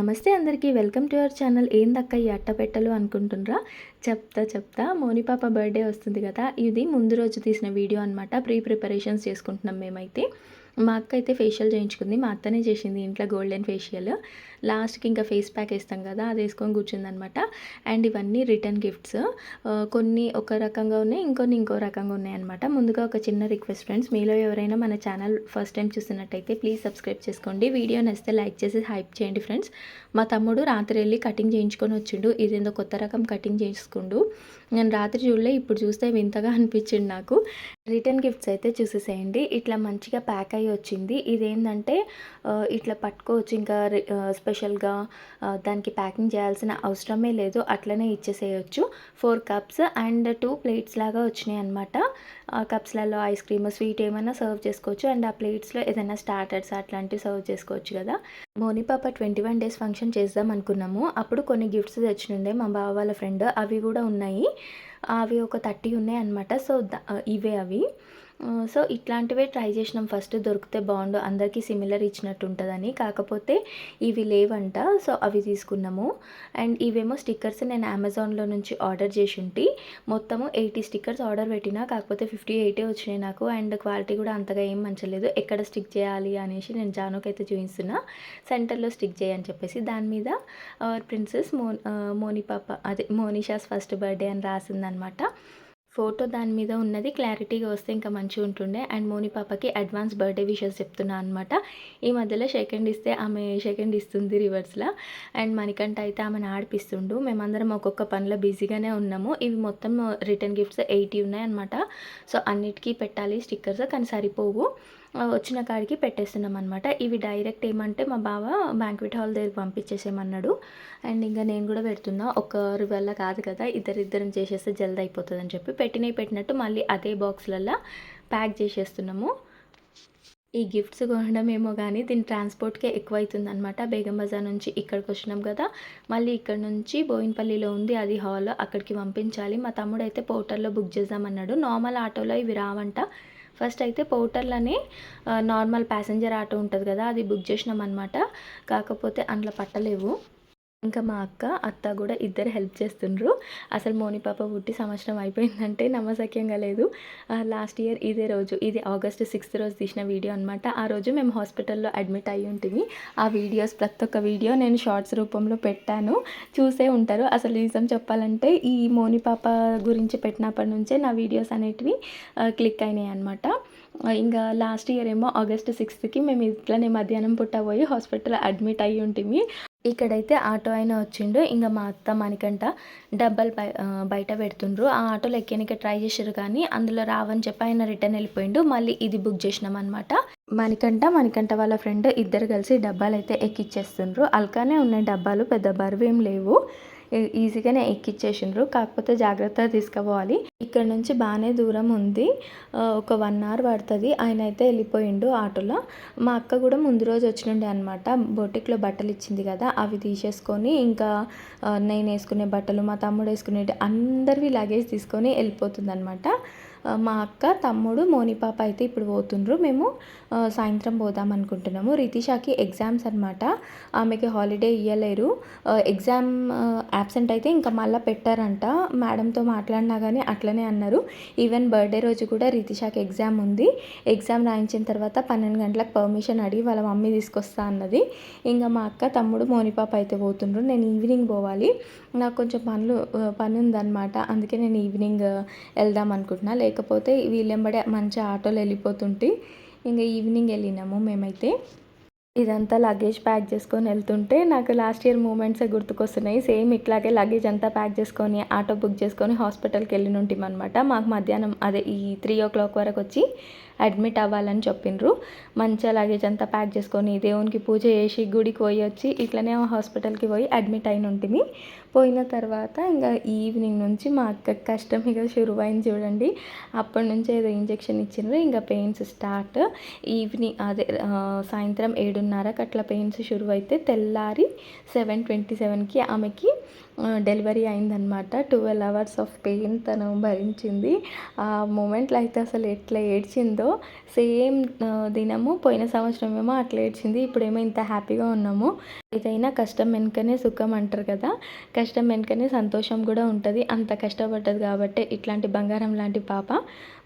నమస్తే అందరికీ welcome to our channel ఏందక్క ఈ అట్టపెట్టలు అనుకుంటున్నారా చెప్తా చెప్తా. మోనిపాప బర్త్డే వస్తుంది కదా ఇది ముందు రోజు తీసిన వీడియో అనమాట ప్రీ ప్రిపరేషన్స్ చేసుకుంటున్నాం మేమైతే. మా అక్క అయితే ఫేషియల్ చేయించుకుంది మా అత్తనే చేసింది ఇంట్లో గోల్డెన్ ఫేషియల్. లాస్ట్కి ఇంకా ఫేస్ ప్యాక్ వేస్తాం కదా అది వేసుకొని కూర్చుందనమాట. అండ్ ఇవన్నీ రిటర్న్ గిఫ్ట్స్. కొన్ని ఒక రకంగా ఉన్నాయి ఇంకొన్ని ఇంకో రకంగా ఉన్నాయి అనమాట ముందుగా ఒక చిన్న రిక్వెస్ట్ ఫ్రెండ్స్ మీలో ఎవరైనా మన ఛానల్ ఫస్ట్ టైం చూస్తున్నట్టయితే ప్లీజ్ సబ్స్క్రైబ్ చేసుకోండి. వీడియో నచ్చితే లైక్ చేసి హైప్ చేయండి ఫ్రెండ్స్. మా తమ్ముడు రాత్రి వెళ్ళి కటింగ్ చేయించుకొని వచ్చిండు. ఇదేందో కొత్త రకం కటింగ్ చేసుకుండు నేను రాత్రి చూడలే ఇప్పుడు చూస్తే వింతగా అనిపించింది నాకు. రిటర్న్ గిఫ్ట్స్ అయితే చూసేసేయండి. ఇట్లా మంచిగా ప్యాక్ అయ్యి వచ్చింది. ఇదేంటంటే ఇట్లా పట్టుకోవచ్చు. ఇంకా స్పెషల్ స్పెషల్గా దానికి ప్యాకింగ్ చేయాల్సిన అవసరమే లేదు. అట్లనే ఇచ్చేసేయచ్చు. Four cups and two plates లాగా వచ్చినాయి అనమాట కప్స్లలో ఐస్ క్రీమ్ స్వీట్ ఏమైనా సర్వ్ చేసుకోవచ్చు. అండ్ ఆ ప్లేట్స్లో ఏదైనా స్టార్టర్స్ అట్లాంటివి సర్వ్ చేసుకోవచ్చు కదా. Monipapa twenty one days function చేద్దాం అనుకున్నాము. అప్పుడు కొన్ని గిఫ్ట్స్ తెచ్చినుండే మా బావ వాళ్ళ ఫ్రెండ్. అవి కూడా ఉన్నాయి. అవి ఒక థర్టీ ఉన్నాయి అనమాట సో ఇవే అవి. సో ఇట్లాంటివే ట్రై చేసినాం. ఫస్ట్ దొరికితే బాగుండు అందరికీ సిమిలర్ ఇచ్చినట్టు ఉంటుందని కాకపోతే ఇవి లేవంట సో అవి తీసుకున్నాము. అండ్ ఇవేమో స్టిక్కర్స్ నేను అమెజాన్లో నుంచి ఆర్డర్ చేసి ఉంటి మొత్తము ఎయిటీ స్టిక్కర్స్ ఆర్డర్ పెట్టినా కాకపోతే ఫిఫ్టీ ఎయిటే వచ్చినాయి నాకు. అండ్ క్వాలిటీ కూడా అంతగా ఏం మంచలేదు ఎక్కడ స్టిక్ చేయాలి అనేసి నేను జానోకి అయితే చూపిస్తున్నా. సెంటర్లో స్టిక్ చేయని చెప్పేసి. దాని మీద ప్రిన్సెస్ మో మోని పాప అదే మోనిషాస్ ఫస్ట్ బర్త్డే అని రాసిందనమాట. ఫోటో దాని మీద ఉన్నది క్లారిటీగా వస్తే ఇంకా మంచిగా ఉంటుండే. అండ్ మోని పాపకి అడ్వాన్స్ బర్త్డే విషెస్ చెప్తున్నా అనమాట ఈ మధ్యలో సెకండ్ ఇస్తే ఆమె సెకండ్ ఇస్తుంది రివర్స్లో. అండ్ మణికంఠ అయితే ఆమెను ఆడిపిస్తుండు. మేమందరం ఒక్కొక్క పనిలో బిజీగానే ఉన్నాము. ఇవి మొత్తం రిటర్న్ గిఫ్ట్స్ ఎయిటీ ఉన్నాయన్నమాట సో అన్నిటికీ పెట్టాలి స్టిక్కర్స్ కానీ సరిపోవు. వచ్చిన కాడికి పెట్టేస్తున్నాం అనమాట ఇవి డైరెక్ట్ ఏమంటే మా బావ బ్యాంక్వెట్ హాల్ దగ్గరికి పంపించేసేమన్నాడు అండ్ ఇంకా నేను కూడా పెడుతున్నా. ఒకరి వల్ల కాదు కదా ఇద్దరిద్దరం చేసేస్తే జల్ది అయిపోతుంది అని చెప్పి పెట్టినవి పెట్టినట్టు మళ్ళీ అదే బాక్స్లల్లో ప్యాక్ చేసేస్తున్నాము. ఈ గిఫ్ట్స్ కొనడం ఏమో కానీ దీని ట్రాన్స్పోర్ట్కే ఎక్కువ అవుతుంది అనమాట బేగం బజార్ నుంచి ఇక్కడికి వచ్చినాం కదా మళ్ళీ ఇక్కడ నుంచి బోయిన్పల్లిలో ఉంది అది హాల్ అక్కడికి పంపించాలి. మా తమ్ముడు అయితే పోర్టల్లో బుక్ చేద్దామన్నాడు. నార్మల్ ఆటోలో ఇవి రావంట. ఫస్ట్ అయితే పోర్టర్లోనే నార్మల్ ప్యాసింజర్ ఆటో ఉంటుంది కదా అది బుక్ చేసినాం అనమాట కాకపోతే అందులో పట్టలేవు. ఇంకా మా అక్క అత్త కూడా ఇద్దరు హెల్ప్ చేస్తుండ్రు. అసలు మోని పాప పుట్టి సంవత్సరం అయిపోయిందంటే నమ్మసక్యంగా లేదు. లాస్ట్ ఇయర్ ఇదే రోజు ఇది ఆగస్ట్ సిక్స్త్ రోజు తీసిన వీడియో అనమాట ఆ రోజు మేము హాస్పిటల్లో అడ్మిట్ అయ్యి ఉంటుంది ఆ వీడియోస్ ప్రతి ఒక్క వీడియో నేను షార్ట్స్ రూపంలో పెట్టాను. చూసే ఉంటారు. అసలు నిజం చెప్పాలంటే ఈ మోని పాప గురించి పెట్టినప్పటి నుంచే నా వీడియోస్ అనేటివి క్లిక్ అయినాయి అనమాట ఇంకా లాస్ట్ ఇయర్ ఏమో ఆగస్ట్ సిక్స్త్కి మేము ఇట్లానే మధ్యాహ్నం పుట్టబోయి హాస్పిటల్ అడ్మిట్ అయ్యి ఉంటుంది ఇక్కడైతే ఆటో అయినా వచ్చిండు. ఇంకా మా అత్త మనకంట డబ్బలు బయట పెడుతుండ్రు. ఆ ఆటోలో ఎక్కడానికి ట్రై చేశారు కానీ అందులో రావని చెప్పి ఆయన రిటర్న్ వెళ్ళిపోయిండు. మళ్ళీ ఇది బుక్ చేసినాం అనమాట మణికంట మణికంట వాళ్ళ ఫ్రెండ్ ఇద్దరు కలిసి డబ్బాలు అయితే ఎక్కిచ్చేస్తుండ్రు. అల్కానే ఉన్నాయి డబ్బాలు పెద్ద బరువేం లేవు. ఈజీగానే ఎక్కిచ్చేసిండ్రు. కాకపోతే జాగ్రత్తగా తీసుకుపోవాలి ఇక్కడ నుంచి బాగానే దూరం ఉంది. ఒక వన్ అవర్ పడుతుంది. ఆయన అయితే వెళ్ళిపోయిండు ఆటోలో. మా అక్క కూడా ముందు రోజు వచ్చినుండే అనమాట బొటిక్లో బట్టలు ఇచ్చింది కదా అవి తీసేసుకొని ఇంకా నేను వేసుకునే బట్టలు మా తమ్ముడు వేసుకునే అందరివి లగేజ్ తీసుకొని వెళ్ళిపోతుంది అనమాట మా అక్క తమ్ముడు మోనిపాప అయితే ఇప్పుడు పోతుండ్రు. మేము సాయంత్రం పోదాం అనుకుంటున్నాము. రితిషాకి ఎగ్జామ్స్ అనమాట ఆమెకి హాలిడే ఇవ్వలేరు ఎగ్జామ్ యాబ్సెంట్ అయితే ఇంకా మళ్ళీ పెట్టారంట. మేడంతో మాట్లాడినా కానీ అట్లనే అన్నారు. ఈవెన్ బర్త్డే రోజు కూడా రితిషాకి ఎగ్జామ్ ఉంది. ఎగ్జామ్ రాయించిన తర్వాత పన్నెండు గంటలకు పర్మిషన్ అడిగి వాళ్ళ మమ్మీ తీసుకొస్తా అన్నది. ఇంకా మా అక్క తమ్ముడు మోనిపాప అయితే పోతుండ్రు. నేను ఈవినింగ్ పోవాలి. నాకు కొంచెం పనులు పని ఉందన్నమాట అందుకే నేను ఈవినింగ్ వెళ్దాం అనుకుంటున్నా. లేకపోతే వీళ్ళెంబడే మంచి ఆటోలో వెళ్ళిపోతుంటే ఇంకా ఈవినింగ్ వెళ్ళినాము మేమైతే. ఇదంతా లగేజ్ ప్యాక్ చేసుకొని వెళ్తుంటే నాకు లాస్ట్ ఇయర్ మూమెంట్స్ గుర్తుకొస్తున్నాయి. సేమ్ ఇట్లాగే లగేజ్ అంతా ప్యాక్ చేసుకొని ఆటో బుక్ చేసుకొని హాస్పిటల్కి వెళ్ళిన అనమాట మాకు మధ్యాహ్నం అదే ఈ త్రీ ఓ క్లాక్ వరకు వచ్చి అడ్మిట్ అవ్వాలని చెప్పిండ్రు మంచిగా లగేజ్ అంతా ప్యాక్ చేసుకొని దేవునికి పూజ చేసి గుడికి పోయి వచ్చి ఇట్లనే హాస్పిటల్కి పోయి అడ్మిట్ అయిన ఉంటుంది పోయిన తర్వాత ఇంకా ఈవినింగ్ నుంచి మా అక్క కష్టం ఇక షురువైంది చూడండి. అప్పటి నుంచి ఏదో ఇంజెక్షన్ ఇచ్చిండ్రు. ఇంకా పెయిన్స్ స్టార్ట్ ఈవినింగ్ అదే సాయంత్రం ఏడున్నరకు అట్లా పెయిన్స్ షురువు అయితే తెల్లారి సెవెన్ ట్వంటీ సెవెన్కి ఆమెకి డెలివరీ అయిందనమాట ట్వెల్వ్ అవర్స్ ఆఫ్ పెయిన్ తను భరించింది. ఆ మూమెంట్లో అయితే అసలు ఎట్లా ఏడ్చిందో ఫోటో సేమ్ దినము పోయిన సంవత్సరం ఏమో అట్లా ఏడ్చింది. ఇప్పుడేమో ఇంత హ్యాపీగా ఉన్నాము. ఏదైనా కష్టం వెనుకనే సుఖం అంటారు కదా. కష్టం వెనుకనే సంతోషం కూడా ఉంటుంది. అంత కష్టపడ్డది కాబట్టి ఇట్లాంటి బంగారం లాంటి పాప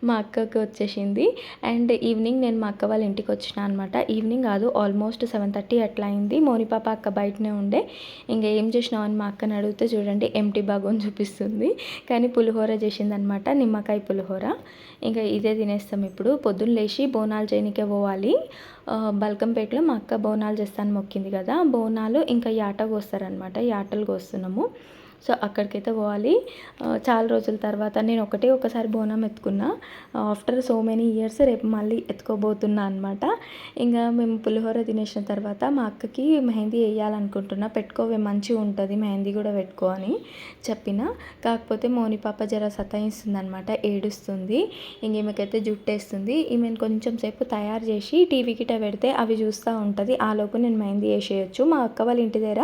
మా అక్కకి వచ్చేసింది. అండ్ ఈవినింగ్ నేను మా అక్క వాళ్ళ ఇంటికి వచ్చిన అనమాట ఈవినింగ్ కాదు ఆల్మోస్ట్ సెవెన్ థర్టీ అట్లా అయింది. మోని పాప అక్క బయటనే ఉండే. ఇంకా ఏం చేసినావు అని మా అక్కని అడిగితే చూడండి ఎంటీ బాగోని చూపిస్తుంది. కానీ పులిహోర చేసిందనమాట నిమ్మకాయ పులిహోర. ఇంకా ఇదే తినేస్తాం ఇప్పుడు. పొద్దున్న లేచి బోనాలు చేయనికే పోవాలి. బల్కంపేటలో మా అక్క బోనాలు చేస్తాను మొక్కింది కదా. బోనాలు ఇంకా యాట కోస్తారనమాట యాటలు కోస్తున్నాము. సో అక్కడికైతే పోవాలి. చాలా రోజుల తర్వాత నేను ఒకటే ఒకసారి బోనం ఎత్తుకున్నా. ఆఫ్టర్ సో మెనీ ఇయర్స్ రేపు మళ్ళీ ఎత్తుకోబోతున్నా అనమాట ఇంకా మేము పులిహోర తినేసిన తర్వాత మా అక్కకి మెహందీ వేయాలనుకుంటున్నా. పెట్టుకోవే మంచిగా ఉంటుంది మెహందీ కూడా పెట్టుకో అని చెప్పిన. కాకపోతే మోని పాప జర సతాయిస్తుంది అనమాట ఏడుస్తుంది. ఇంక ఈమెకైతే జుట్టేస్తుంది. ఈమెను కొంచెం సేపు తయారు చేసి టీవీ కిట పెడితే అవి చూస్తూ ఉంటుంది. ఆలోపు నేను మెహందీ వేసేయచ్చు. మా అక్క వాళ్ళ ఇంటి దగ్గర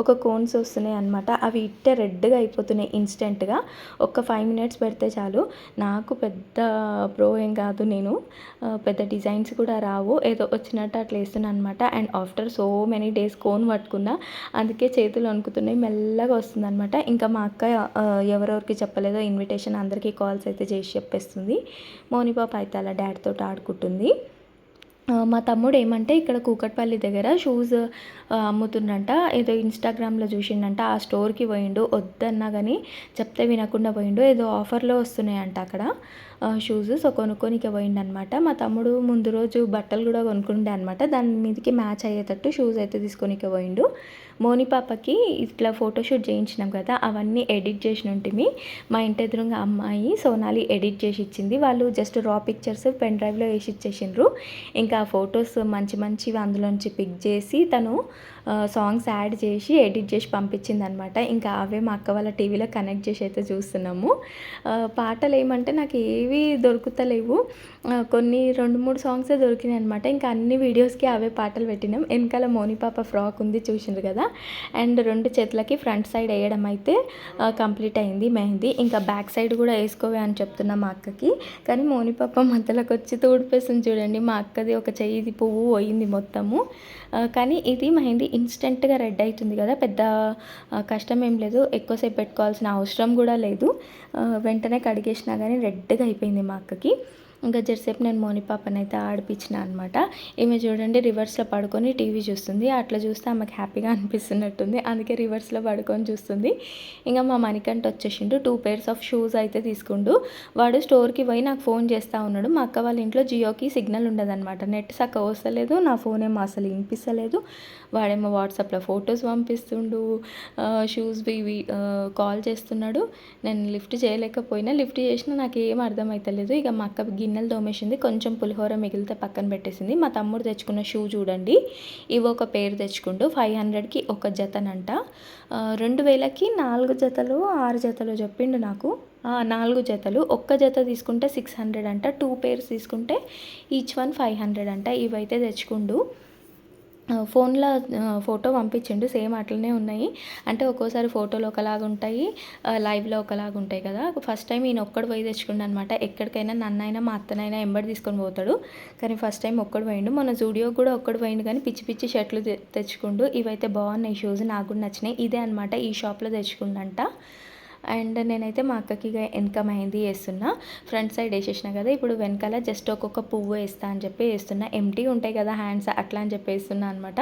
ఒక కోన్స్ వస్తున్నాయి అనమాట అవి ఇట్టే రెడ్గా అయిపోతున్నాయి ఇన్స్టెంట్గా. ఒక ఫైవ్ మినిట్స్ పెడితే చాలు. నాకు పెద్ద ప్రో ఏం కాదు నేను. పెద్ద డిజైన్స్ కూడా రావు. ఏదో వచ్చినట్టు అట్లా వేస్తున్నాను అనమాట and after so many days cone పట్టుకున్నా అందుకే చేతులు వణుకుతున్నాయి. మెల్లగా వస్తుంది అనమాట ఇంకా మా అక్క ఎవరెవరికి చెప్పలేదో ఇన్విటేషన్ అందరికీ కాల్స్ అయితే చేసి చెప్పేస్తుంది. మోనిపాప్ అయితే అలా డాడీతో ఆడుకుంటుంది. మా తమ్ముడు ఏమంటే ఇక్కడ కూకట్పల్లి దగ్గర షూస్ అమ్ముతుండంట. ఏదో ఇన్స్టాగ్రామ్లో చూసిండంట. ఆ స్టోర్కి పోయిండు. వద్దన్నా కానీ చెప్తే వినకుండా పోయిండు. ఏదో ఆఫర్లో వస్తున్నాయంట అక్కడ షూస్. సో కొనుక్కోనికే పోయిండు అనమాట మా తమ్ముడు ముందు రోజు బట్టలు కూడా కొనుక్కుండే అనమాట. దాని మీదకి మ్యాచ్ అయ్యేటట్టు షూస్ అయితే తీసుకొనికే పోయిండు. మోని పాపకి ఇట్లా ఫోటోషూట్ చేయించినాం కదా అవన్నీ ఎడిట్ చేసిన ఉంటుంది మా ఇంటి ఎదురుగా అమ్మాయి సోనాలి ఎడిట్ చేసి ఇచ్చింది. వాళ్ళు జస్ట్ రా పిక్చర్స్ పెన్ డ్రైవ్లో వేసి ఇచ్చేసిండ్రు. ఇంకా ఫొటోస్ మంచి మంచివి అందులోంచి పిక్ చేసి తను సాంగ్స్ యాడ్ చేసి ఎడిట్ చేసి పంపించింది అనమాట ఇంకా అవే మా అక్క వాళ్ళ టీవీలో కనెక్ట్ చేసి అయితే చూస్తున్నాము. పాటలు ఏమంటే నాకు ఏవి దొరుకుతలేవు. కొన్ని రెండు మూడు సాంగ్సే దొరికినాయి అనమాట ఇంకా అన్ని వీడియోస్కి అవే పాటలు పెట్టినాం. వెనకాల మోని పాప ఫ్రాక్ ఉంది చూసిండ్రు కదా అండ్ రెండు చేతులకి ఫ్రంట్ సైడ్ వేయడం అయితే కంప్లీట్ అయింది మెహందీ. ఇంకా బ్యాక్ సైడ్ కూడా వేసుకోవే అని చెప్తున్నా మా అక్కకి. కానీ మోని పాప మధ్యలోకి వచ్చి తోడిపేసింది చూడండి. మా అక్కది ఒక చేయి పువ్వు పోయింది మొత్తము. కానీ ఇది మెహందీ ఇన్స్టెంట్గా రెడ్ అవుతుంది కదా పెద్ద కష్టం ఏం లేదు. ఎక్కువసేపు పెట్టుకోవాల్సిన అవసరం కూడా లేదు. వెంటనే కడిగేసినా కానీ రెడ్గా అయిపోయింది మా అక్కకి. ఇంకా జరసేపు నేను మోని పాపని అయితే ఆడిపించిన అనమాట ఈమె చూడండి రివర్స్లో పడుకొని టీవీ చూస్తుంది. అట్లా చూస్తే ఆమెకు హ్యాపీగా అనిపిస్తున్నట్టుంది. అందుకే రివర్స్లో పడుకొని చూస్తుంది. ఇంకా మా మణికంట వచ్చేసిండు. టూ పేర్స్ ఆఫ్ షూస్ అయితే తీసుకుండు. వాడు స్టోర్కి పోయి నాకు ఫోన్ చేస్తూ ఉన్నాడు. మా అక్క వాళ్ళ ఇంట్లో జియోకి సిగ్నల్ ఉండదన్నమాట. నెట్ సక్క వస్తలేదు నా ఫోన్ ఏమో అసలు వినిపిస్తలేదు. వాడేమో వాట్సాప్లో ఫొటోస్ పంపిస్తుండు. షూస్ ఇవి కాల్ చేస్తున్నాడు. నేను లిఫ్ట్ చేయలేకపోయినా. లిఫ్ట్ చేసినా నాకు ఏం అర్థమవుతలేదు ఇక మా అక్క గిన్నెలు తోమేసింది. కొంచెం పులిహోర మిగిలితే పక్కన పెట్టేసింది. మా తమ్ముడు తెచ్చుకున్న షూ చూడండి. ఇవి ఒక పేరు తెచ్చుకుంటూ ఫైవ్ హండ్రెడ్కి ఒక జతనంట. రెండు వేలకి నాలుగు జతలు ఆరు జతలు చెప్పిండు నాకు. నాలుగు జతలు. ఒక్క జత తీసుకుంటే సిక్స్ హండ్రెడ్ అంట. టూ పేర్స్ తీసుకుంటే ఈచ్ వన్ ఫైవ్ హండ్రెడ్ అంట. ఇవైతే తెచ్చుకుండు. ఫోన్లో ఫోటో పంపించిండు. సేమ్ అట్లనే ఉన్నాయి. అంటే ఒక్కోసారి ఫోటోలు ఒకలాగా ఉంటాయి. లైవ్లో ఒకలాగా ఉంటాయి కదా. ఫస్ట్ టైం ఈయన ఒక్కడు పోయి తెచ్చుకుండు అనమాట ఎక్కడికైనా నన్నైనా మా అత్తనైనా ఎంబడి తీసుకొని పోతాడు. కానీ ఫస్ట్ టైం ఒక్కడు పోయిండు. మన జూడియో కూడా ఒక్కడు పోయిండు కానీ పిచ్చి పిచ్చి షర్ట్లు తె- తెచ్చుకుండు. ఇవైతే బాగున్నాయి షూస్. నాకు కూడా నచ్చినాయి. ఇదే అనమాట ఈ షాప్లో తెచ్చుకుండంట అండ్ నేనైతే మా అక్కకి ఇక వెనక మెహందీ వేస్తున్నా ఫ్రంట్ సైడ్ వేసేసిన కదా ఇప్పుడు వెనకాల జస్ట్ ఒక్కొక్క పువ్వు వేస్తా అని చెప్పి వేస్తున్నా. ఎంటీ ఉంటాయి కదా హ్యాండ్స్ అట్లా అని చెప్పి వేస్తున్నా అనమాట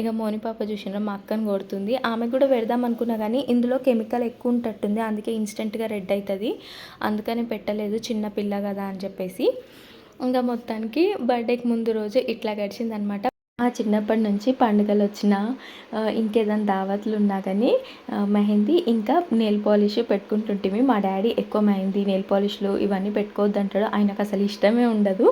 ఇక మోని పాప చూసిన మా అక్కని కొడుతుంది. ఆమె కూడా పెడదాం అనుకున్నా కానీ ఇందులో కెమికల్ ఎక్కువ ఉంటట్టుంది. అందుకే ఇన్స్టెంట్గా రెడ్ అవుతుంది. అందుకని పెట్టలేదు చిన్న పిల్ల కదా అని చెప్పేసి. ఇంకా మొత్తానికి బర్త్డేకి ముందు రోజు ఇట్లా గడిచిందనమాట ఆ చిన్నప్పటి నుంచి పండుగలు వచ్చినా ఇంకేదైనా దావత్లు ఉన్నా కానీ మెహందీ ఇంకా నెయిల్ పాలిష్ పెట్టుకుంటుంటిమి. మా డాడీ ఎక్కువ మెహందీ నెయిల్ పాలిష్లు ఇవన్నీ పెట్టుకోవద్దు అంటాడు ఆయనకు అసలు ఇష్టమే ఉండదు.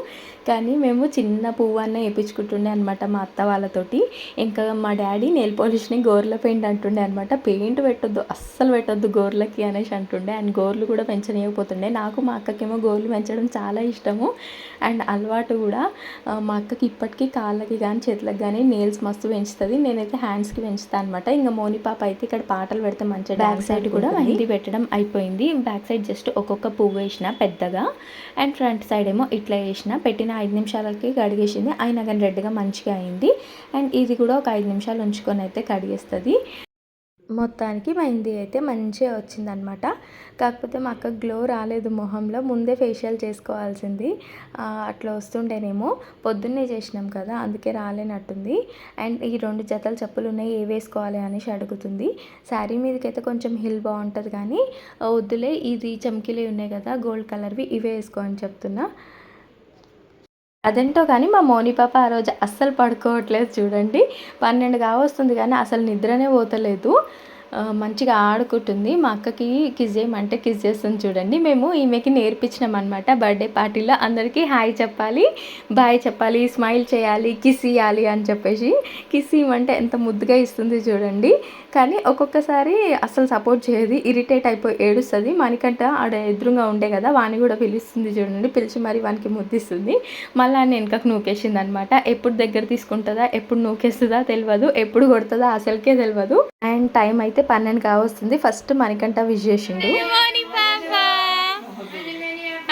కానీ మేము చిన్న పువ్వు అన్న వేయించుకుంటుండే అనమాట మా అత్త వాళ్ళతోటి. ఇంకా మా డాడీ నెయిల్ పాలిష్ని గోర్ల పెయింట్ అంటుండే అనమాట పెయింట్ పెట్టొద్దు అస్సలు పెట్టొద్దు గోర్లకి అనేసి అంటుండే. అండ్ గోర్లు కూడా పెంచనివ్వకపోతుండే నాకు మా అక్కకేమో గోర్లు పెంచడం చాలా ఇష్టము. అండ్ అలవాటు కూడా మా అక్కకి ఇప్పటికీ కాళ్ళకి కానీ చేతులకు కానీ నేల్స్ మస్తు పెంచుతుంది. నేనైతే హ్యాండ్స్కి పెంచుతాను అనమాట ఇంకా మోని పాప అయితే ఇక్కడ పాటలు పెడితే మంచిగా బ్యాక్ సైడ్ కూడా మెహందీ పెట్టడం అయిపోయింది. బ్యాక్ సైడ్ జస్ట్ ఒక్కొక్క పువ్వు వేసిన పెద్దగా. అండ్ ఫ్రంట్ సైడ్ ఏమో ఇట్లా వేసిన. పెట్టిన ఐదు నిమిషాలకి కడిగేసింది. అయినా కానీ రెడ్గా మంచిగా అయింది. అండ్ ఇది కూడా ఒక ఐదు నిమిషాలు ఉంచుకొని అయితే కడిగేస్తుంది. మొత్తానికి మెహందీ అయితే మంచిగా వచ్చిందనమాట కాకపోతే మా అక్క గ్లో రాలేదు మొహంలో ముందే ఫేషియల్ చేసుకోవాల్సింది. అట్లా వస్తుండేనేమో. పొద్దున్నే చేసినాం కదా అందుకే రాలేనట్టుంది. అండ్ ఈ రెండు జతల చెప్పులు ఉన్నాయి ఏ వేసుకోవాలి అనేసి అడుగుతుంది. శారీ మీదకైతే కొంచెం హిల్ బాగుంటుంది కానీ వద్దులే ఇది చమ్కీలే ఉన్నాయి కదా గోల్డ్ కలర్వి ఇవే వేసుకో అని చెప్తున్నా. అదేంటో కానీ మా మోని పాప ఆ రోజు అస్సలు పడుకోవట్లేదు చూడండి. పన్నెండు కావస్తుంది కానీ అసలు నిద్రనే పోతలేదు. మంచిగా ఆడుకుంటుంది. మా అక్కకి కిజ్ చేయమంటే కిజ్ చేస్తుంది చూడండి. మేము ఈమెకి నేర్పించినాం అనమాట బర్త్డే పార్టీలో. అందరికీ హాయ్ చెప్పాలి బాయ్ చెప్పాలి స్మైల్ చేయాలి కిస్ ఇవ్వాలి అని చెప్పేసి. కిస్ ఇవ్వమంటే ఎంత ముద్దుగా ఇస్తుంది చూడండి. కానీ ఒక్కొక్కసారి అసలు సపోర్ట్ చేయదు. ఇరిటేట్ అయిపోయి ఏడుస్తుంది. మనకంట ఆడ ఎదురుగా ఉండే కదా వాని కూడా పిలుస్తుంది చూడండి. పిలిచి మరి వానికి ముద్దిస్తుంది. మళ్ళీ ఆయన వెనకకు నూకేసింది అనమాట ఎప్పుడు దగ్గర తీసుకుంటుందా ఎప్పుడు నూకేస్తుందా తెలియదు ఎప్పుడు కొడుతుందా అసలుకే తెలియదు అండ్ టైం అయితే పన్నెండు కావస్తుంది ఫస్ట్ మనకంట విష్ చేసిండు.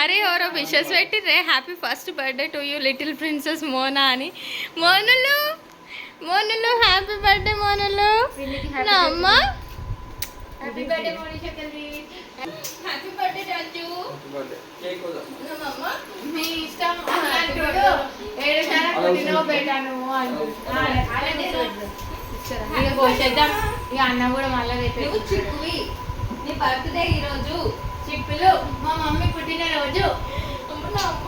అరే ఎవరో wishes పెట్టిర్రే. Happy first birthday to you little princess Mona అని. మోనులు మోనులు హ్యాపీ బర్త్డే మోనులు నా అమ్మ. Happy birthday happy birthday Raju మీ ఇష్టం ఏడు పెట్టాను ఇక పోసేద్దాం ఇక అన్న కూడా మళ్ళీ నువ్వు చిక్కువి. నీ బర్త్డే ఈరోజు. చిప్పులు మా మమ్మీ పుట్టిన రోజు నా అమ్మ